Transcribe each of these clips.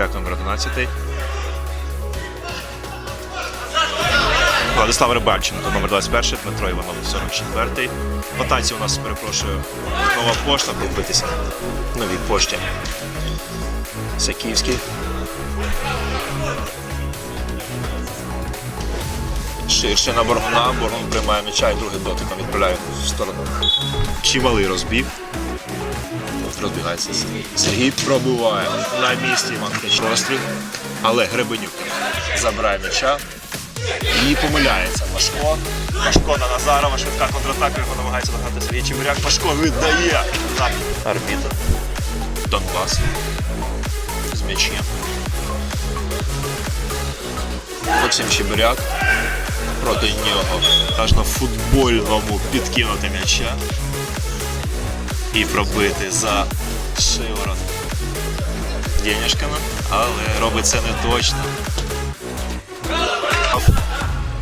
Чебуряк номер 11. Владислав Рибальченко, номер 21, Дмитро Іванов, 44. В у нас, перепрошую, нова пошта, побитися на новій пошті. Це київський. Ширше на Боргуна, Боргун приймає м'яча і другим дотиком відправляє в сторону. Чималий розбіг. Розбігається Сергій пробуває на місці Іван Ткач але Гребенюк забирає м'яча і помиляється. Пашко. Пашко на Назарова, швидка контратака, його намагається нагнати Сергій Чемуряк. Пашко віддає арбітр. Донбас. З м'ячем. Максим Чебуряк проти нього. Аж на футбольному підкинути м'яча і пробити за шиворот денежками, але робить це не точно.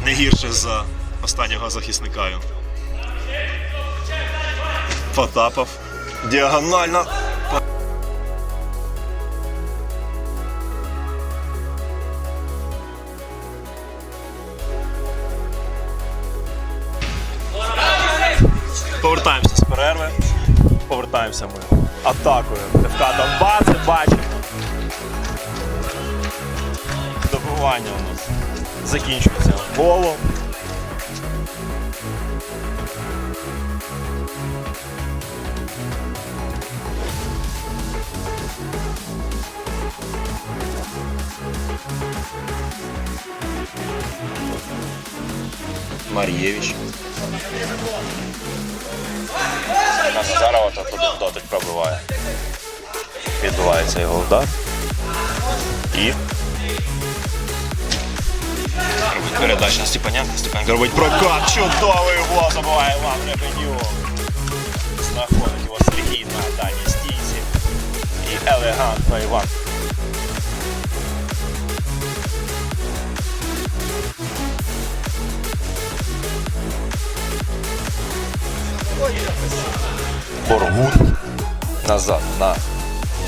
Не гірше за останнього захисника. Потапов. Діагонально. Повертаємося з перерви. Повертаємося ми атакою. ФК Донбас, і бачимо. Добивання у нас закінчується голом. Мар'євич. То дотик пробиває. Відбувається його удар. І. Робить передача на Степаненка. Степаненко робить прокат. Чудовий гол забуває Іван Ребенюк. Знаходить його Сергій на даній стійці. І елегантно Іван. Боргун. Назад на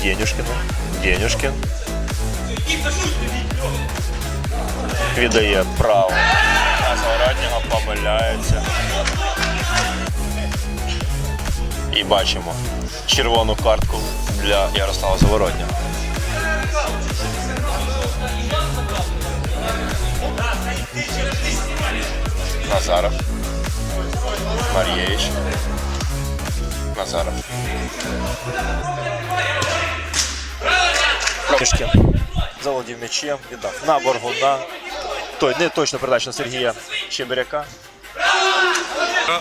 Денюшкина. Денюшкин. Віддає право. На зворотнього помиляється. І бачимо червону картку для Ярослава Заворотнього. Назаров. Мар'євич. Назаров. Промішки. Заволодів м'ячем, віддав на Боргуна. Той не точно передача на Сергія Чебиряка.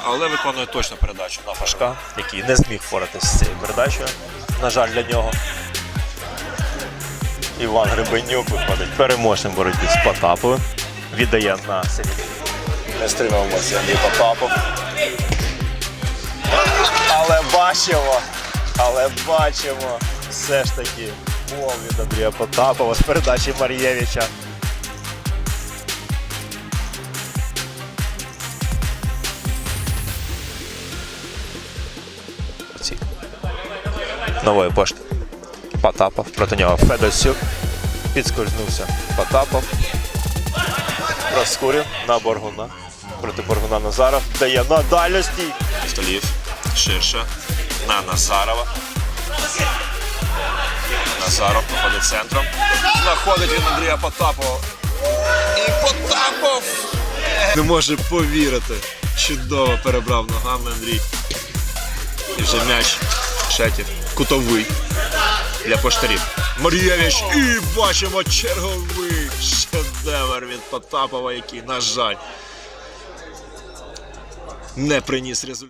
Але виконує точно передачу на Пашка, який не зміг впоратися з цією передачею. На жаль, для нього. Іван Гребенюк виходить переможним боротьбі з Потаповим. Віддає на Сергія. Не стримався Андрій Потапов. Але бачимо, але бачимо все ж таки гол від Андрія Потапова з передачі Мар'євича. Нової пошти. Потапов. Проти нього Федосюк. Підскользнувся Потапов. Проскурів на Боргуна. Проти Боргуна Назаров. Дає на дальності. Столів. Ширше. На Назарова. Назаров проходить центром. Знаходить він Андрія Потапова. І Потапов! Не може повірити. Чудово перебрав ногами Андрій. І вже м'яч шетів. Кутовий для поштарів. Мар'євич і бачимо черговий шедевр від Потапова, який, на жаль, не приніс результат.